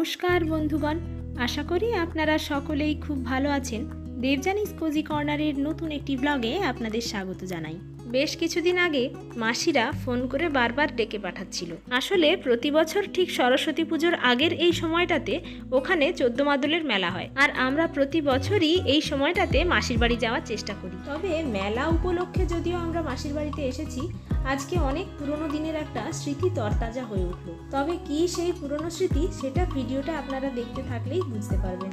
নমস্কার বন্ধুগণ। আশা করি আপনারা সকলেই খুব ভালো আছেন। দেবজানিস কোজি কর্নারের নতুন একটি ব্লগে আপনাদের স্বাগত জানাই। বেশ কিছুদিন আগে মাসিরা ফোন করে বারবার ডেকে পাঠাচ্ছিল। আসলে প্রতি বছর ঠিক সরস্বতী পুজোর আগের এই সময়টাতে ওখানে চোদ্দ মাদলের মেলা হয়। আর আমরা প্রতি বছরই এই সময়টাতে মাসির বাড়ি যাওয়ার চেষ্টা করি। তবে মেলা উপলক্ষে যদিও আমরা মাসির বাড়িতে এসেছি, আজকে অনেক পুরনো দিনের একটা স্মৃতি তরতাজা হয়ে উঠল। তবে কি সেই পুরনো স্মৃতি সেটা ভিডিওটা আপনারা দেখতে থাকলেই বুঝতে পারবেন।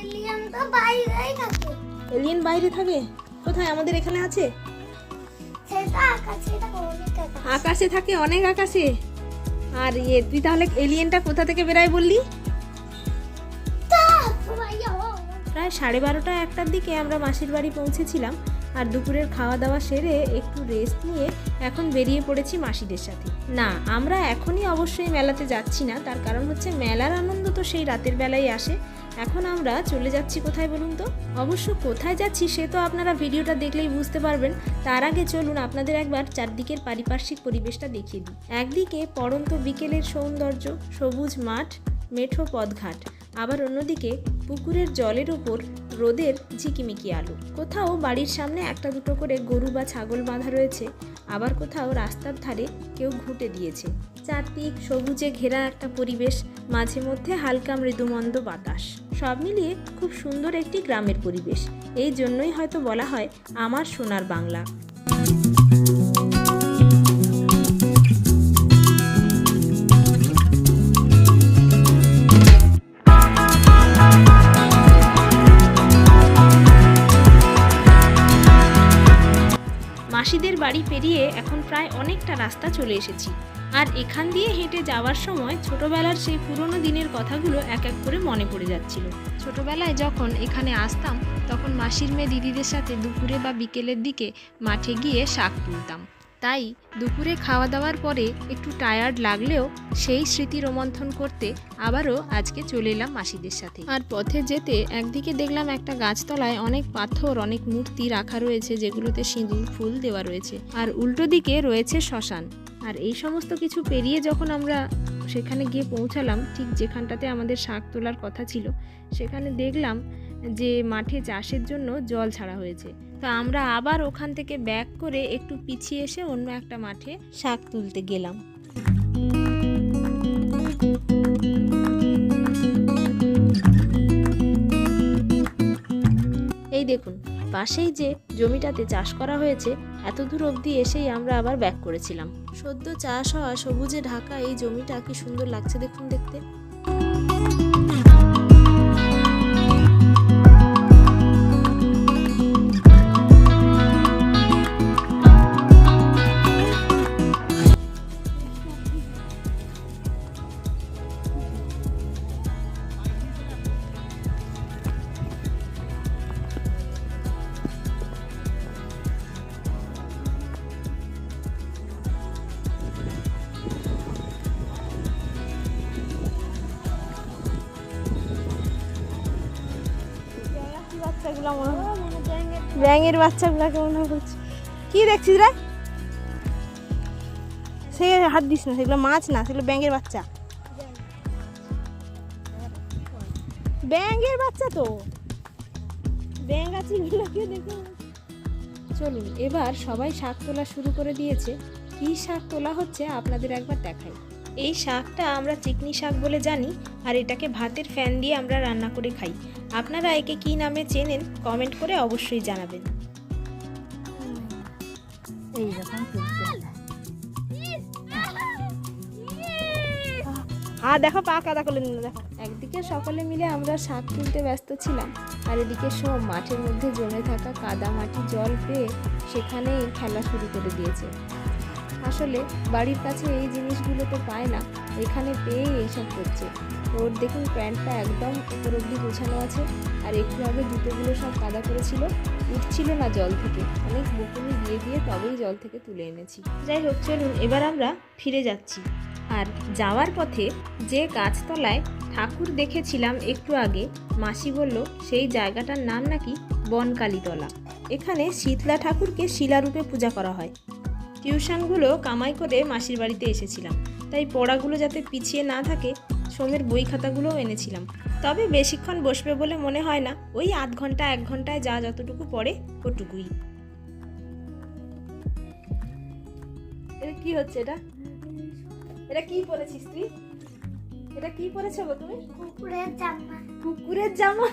এলিয়ান তো বাইরেই থাকে। এলিয়েন বাইরে থাকে? কোথায়? আমাদের এখানে আছে? আকাশে থাকে অনেক আকাশে। আর ইয়ে তুই তাহলে এলিয়েনটা কোথা থেকে বেরায় বললি? প্রায় সাড়ে বারোটা একটার দিকে আমরা মাসির বাড়ি পৌঁছেছিলাম। আর দুপুরের খাওয়া দাওয়া সেরে একটু রেস্ট নিয়ে এখন বেরিয়ে পড়েছি মাসিদের সাথে। না, আমরা এখনই অবশ্যই মেলাতে যাচ্ছি না, তার কারণ হচ্ছে মেলার আনন্দ তো সেই রাতের বেলায় আসে। এখন আমরা চলে যাচ্ছি কোথায় বলুন তো? অবশ্য কোথায় যাচ্ছি সে তো আপনারা ভিডিওটা দেখলেই বুঝতে পারবেন। তার আগে চলুন আপনাদের একবার চারদিকের পারিপার্শ্বিক পরিবেশটা দেখিয়ে দিই। একদিকে পড়ন্ত বিকেলের সৌন্দর্য, সবুজ মাঠ, মেঠো পথঘাট। আবার অন্যদিকে পুকুরের জলের ওপর রোদের ঝিকিমিকি আলো। কোথাও বাড়ির সামনে একটা দুটো করে গরু বা ছাগল বাঁধা রয়েছে, আবার কোথাও রাস্তার ধারে কেউ ঘুঁটে দিয়েছে। চারদিক সবুজে ঘেরা একটা পরিবেশ, মাঝে মধ্যে হালকা মৃদুমন্দ বাতাস। সব মিলিয়ে খুব সুন্দর একটি গ্রামের পরিবেশ। এই জন্যই হয়তো বলা হয় আমার সোনার বাংলা। মাসিদের বাড়ি পেরিয়ে এখন প্রায় অনেকটা রাস্তা চলে এসেছি। আর এখান দিয়ে হেঁটে যাওয়ার সময় ছোটবেলার সেই পুরনো দিনের কথাগুলো এক এক করে মনে পড়ে যাচ্ছিল। ছোটবেলায় যখন এখানে আসতাম, তখন মাসির মেয়ে দিদিদের সাথে দুপুরে বা বিকেলের দিকে মাঠে গিয়ে শাক তুলতাম। তাই দুপুরে খাওয়া দাওয়ার পরে একটু টায়ার্ড লাগলেও সেই স্মৃতি রোমন্থন করতে আবারও আজকে চলে এলাম মাসিদের সাথে। আর পথে যেতে একদিকে দেখলাম একটা গাছতলায় অনেক পাথর, অনেক মূর্তি রাখা রয়েছে যেগুলোতে সিঁদুর, ফুল দেওয়া রয়েছে। আর উল্টো দিকে রয়েছে শ্মশান। আর এই সমস্ত কিছু পেরিয়ে যখন আমরা সেখানে গিয়ে পৌঁছালাম, ঠিক যেখানটাতে আমাদের শাক তোলার কথা ছিল, সেখানে দেখলাম যে মাঠে চাষের জন্য জল ছাড়া হয়েছে। তো আমরা আবার ওখান থেকে ব্যাক করে একটু পিছিয়ে এসে অন্য একটা মাঠে শাক তুলতে গেলাম। এই দেখুন, পাশেই যে জমিটাতে চাষ করা হয়েছে, এত দূর অবধি এসেই আমরা আবার ব্যাক করেছিলাম। সদ্য চাষ হওয়া সবুজে ঢাকা এই জমিটা কি সুন্দর লাগছে দেখুন দেখতে। বাচ্চাগুলো মনে হয় ব্যাঙের বাচ্চাগুলোকে মনে হয় করছে কি দেখছিস রে? সে হাত দিস না, সেগুলো মাছ না, সেগুলো ব্যাঙের বাচ্চা। ব্যাঙের বাচ্চা তো। ব্যাঙ দেখে চলুন, এবার সবাই শাক তোলা শুরু করে দিয়েছে। কী শাক তোলা হচ্ছে আপনাদের একবার দেখাই। এই শাকটা আমরা চিকনি শাক বলে জানি, আর এটাকে ভাতের ফ্যান দিয়ে আমরা রান্না করে খাই। আপনারা একে কী নামে চেনেন কমেন্ট করে অবশ্যই জানাবেন। আর দেখো পা কাদা করলেন দেখো। একদিকে সকলে মিলে আমরা শাক তুলতে ব্যস্ত ছিলাম আর এদিকে সব মাঠের মধ্যে জমে থাকা কাদা মাটি জল পেয়ে সেখানেই খেলা শুরু করে দিয়েছে। আসলে বাড়ির কাছে এই জিনিসগুলো তো পায় না এখানে পেয়েই এইসব করছে। ওর দেখুন প্যান্টটা একদম উপর অব্দি গোছানো আছে আর একটু আগে জুতোগুলো সব কাদা করেছিল, উঠছিল না জল থেকে। অনেক বকুনি দিয়ে দিয়ে তবেই জল থেকে তুলে এনেছি। যাই হোক, চলুন এবার আমরা ফিরে যাচ্ছি। আর যাওয়ার পথে যে গাছতলায় ঠাকুর দেখেছিলাম একটু আগে, মাসি বলল, সেই জায়গাটার নাম নাকি বনকালীতলা। এখানে শীতলা ঠাকুরকে শিলারূপে পূজা করা হয়। টিউশনগুলো কামাই করে মাসির বাড়িতে এসেছিলাম। তাই পড়াগুলো যাতে পিছিয়ে না থাকে সোমের বই খাতাগুলোও এনেছিলাম। তবে বেশিক্ষণ বসবে বলে মনে হয় না ওই আধ ঘণ্টা এক ঘন্টায় যা যতটুকু পড়ে ওটুকুই। এটা কি হচ্ছে এটা? এটা কি পরেছিস তুই? এটা কি পরেছো গো তুমি? কুকুরের জামা। কুকুরের জামা?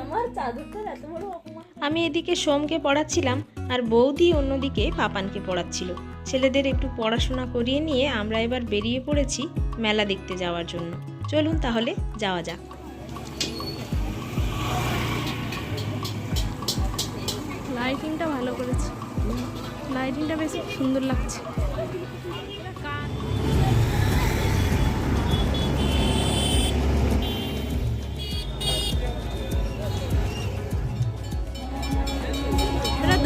আমার চাদরটার এত বড় অপমান। আমি এদিকে সোমকে পড়াচ্ছিলাম আর বৌদি অন্যদিকে পাপানকে পড়াচ্ছিল। ছেলেদের একটু পড়াশোনা করিয়ে নিয়ে আমরা এবার বেরিয়ে পড়েছি মেলা দেখতে যাওয়ার জন্য। চলুন তাহলে যাওয়া যাক। লাইটিংটা ভালো করেছে। লাইটিংটা বেশ সুন্দর লাগছে।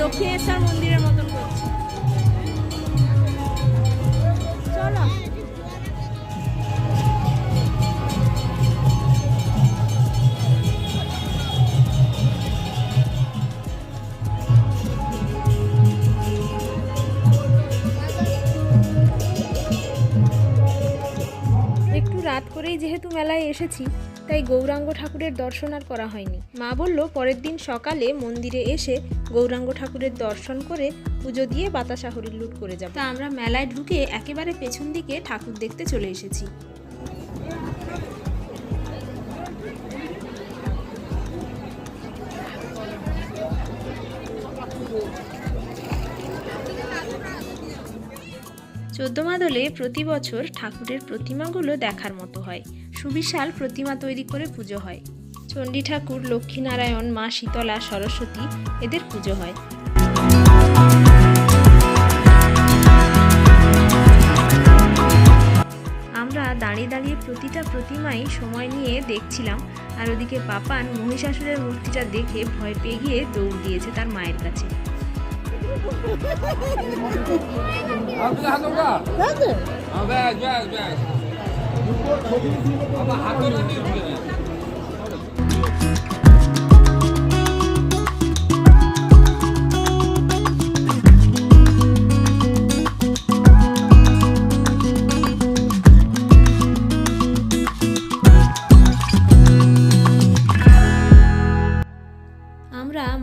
দক্ষিণেশ্বর মন্দিরের মতন করছে একটু রাত করেই যেহেতু মেলায় এসেছি তাই গৌরাঙ্গ ঠাকুরের দর্শন আর করা হয়নি। মা বলল, পরের দিন সকালে মন্দিরে এসে গৌরাঙ্গ ঠাকুরের দর্শন করে পুজো দিয়ে বাতাসা হরির লুট করে যাব। তা আমরা মেলায় ঢুকে একেবারে পেছন দিকে ঠাকুর দেখতে চলে এসেছি। চোদ্দ মাদলে প্রতি বছর ঠাকুরের প্রতিমাগুলো দেখার মতো হয়। সুবিশাল প্রতিমা তৈরি করে পুজো হয়। চণ্ডী ঠাকুর, লক্ষ্মীনারায়ণ, মা শীতলা, সরস্বতী এদের পুজো হয়। আমরা দাঁড়িয়ে দাঁড়িয়ে প্রতিটা প্রতিমাই সময় নিয়ে দেখছিলাম, আর ওদিকে পাপান মহিষাসুরের মূর্তিটা দেখে ভয় পেয়ে গিয়ে দৌড় দিয়েছে তার মায়ের কাছে।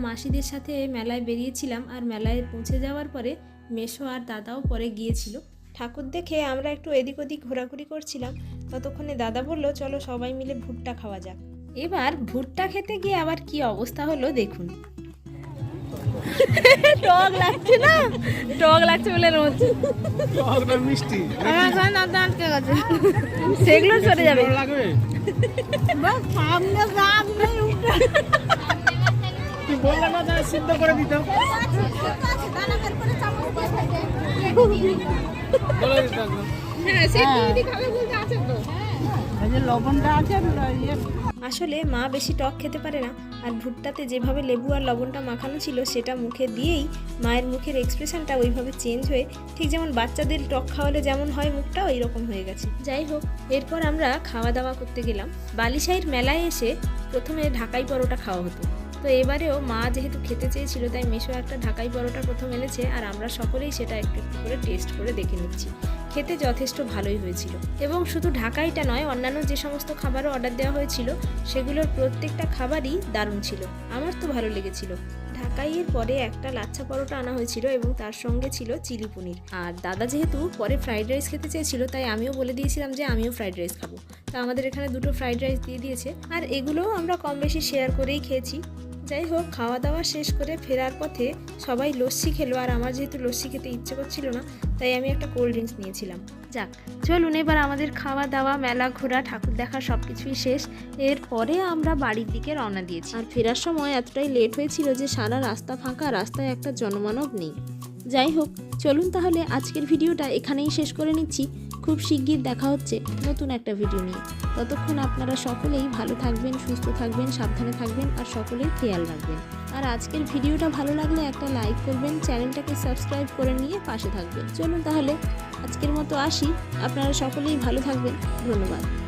মাসিদের সাথে মেলায় বেরিয়েছিলাম আর মেলায় পৌঁছে যাওয়ার পরে মেশো আর দাদাও পরে গিয়েছিল। ঠাকুর দেখে আমরা একটু এদিক ওদিক ঘোরাঘুরি করছিলাম। ততক্ষণে দাদা বলল চলো সবাই মিলে ভুট্টা খাওয়া যাক। এবার ভুট্টা খেতে গিয়ে আবার কি অবস্থা হলো দেখুন। টক লাগছে না? টক লাগছে বলে এরম হচ্ছে মিষ্টি? আমার গেছে। সেগুলো সরে যাবে। লাগবে? সামনে রাগ উঠে। তুই বললে না তাহলে সিদ্ধ করে দিতাম বলে দিতাম এই যে ইয়ে। আসলে মা বেশি টক খেতে পারে না, আর ভুট্টাতে যেভাবে লেবু আর লবণটা মাখানো ছিল সেটা মুখে দিয়েই মায়ের মুখের এক্সপ্রেশনটা ওইভাবে চেঞ্জ হয়ে ঠিক যেমন বাচ্চাদের টক খাওয়ালে যেমন হয় মুখটা ওই রকম হয়ে গেছে। যাই হোক, এরপর আমরা খাওয়া দাওয়া করতে গেলাম। বালিশাইয়ের মেলায় এসে প্রথমে ঢাকাই পরোটা খাওয়া হতো। তো এবারেও মা যেহেতু খেতে চেয়েছিল, তাই মেশো একটা ঢাকাই পরোটা প্রথম এনেছে, আর আমরা সকলেই সেটা একটু একটু করে টেস্ট করে দেখে নিচ্ছি। খেতে যথেষ্ট ভালোই হয়েছিল। এবং শুধু ঢাকাইটা নয়, অন্যান্য যে সমস্ত খাবারও অর্ডার দেওয়া হয়েছিল, সেগুলোর প্রত্যেকটা খাবারই দারুণ ছিল। আমার তো ভালো লেগেছিল। ঢাকাইয়ের পরে একটা লাচ্ছা পরোটা আনা হয়েছিল এবং তার সঙ্গে ছিল চিলি পনির। আর দাদা যেহেতু পরে ফ্রাইড রাইস খেতে চেয়েছিল, তাই আমিও বলে দিয়েছিলাম যে আমিও ফ্রাইড রাইস খাব। তা আমাদের এখানে দুটো ফ্রাইড রাইস দিয়ে দিয়েছে। আর এগুলোও আমরা কম বেশি শেয়ার করেই খেয়েছি। যাই হোক খাওয়া দাওয়া শেষ করে ফেরার পথে সবাই লস্যি খেলো। আর আমার যেহেতু লস্যি খেতে ইচ্ছে করছিল না, তাই আমি একটা কোল্ড ড্রিঙ্কস নিয়েছিলাম। যাক, চলুন এবার আমাদের খাওয়া দাওয়া মেলা ঘোরা, ঠাকুর দেখা সব কিছুই শেষ। এরপরে আমরা বাড়ির দিকে রওনা দিয়েছি। আর ফেরার সময় এতটাই লেট হয়েছিল যে সারা রাস্তা ফাঁকা, রাস্তায় একটা জনমানব নেই। যাই হোক, চলুন তাহলে আজকের ভিডিওটা এখানেই শেষ করে নিচ্ছি। খুব শিগগির দেখা হচ্ছে নতুন একটা ভিডিও নিয়ে। ততক্ষণ আপনারা সকলেই ভালো থাকবেন, সুস্থ থাকবেন, সাবধানে থাকবেন আর সকলের খেয়াল রাখবেন। আর আজকের ভিডিওটা ভালো লাগলে একটা লাইক করবেন, চ্যানেলটাকে সাবস্ক্রাইব করে নিয়ে পাশে থাকবেন। চলুন তাহলে আজকের মতো আসি। আপনারা সকলেই ভালো থাকবেন। ধন্যবাদ।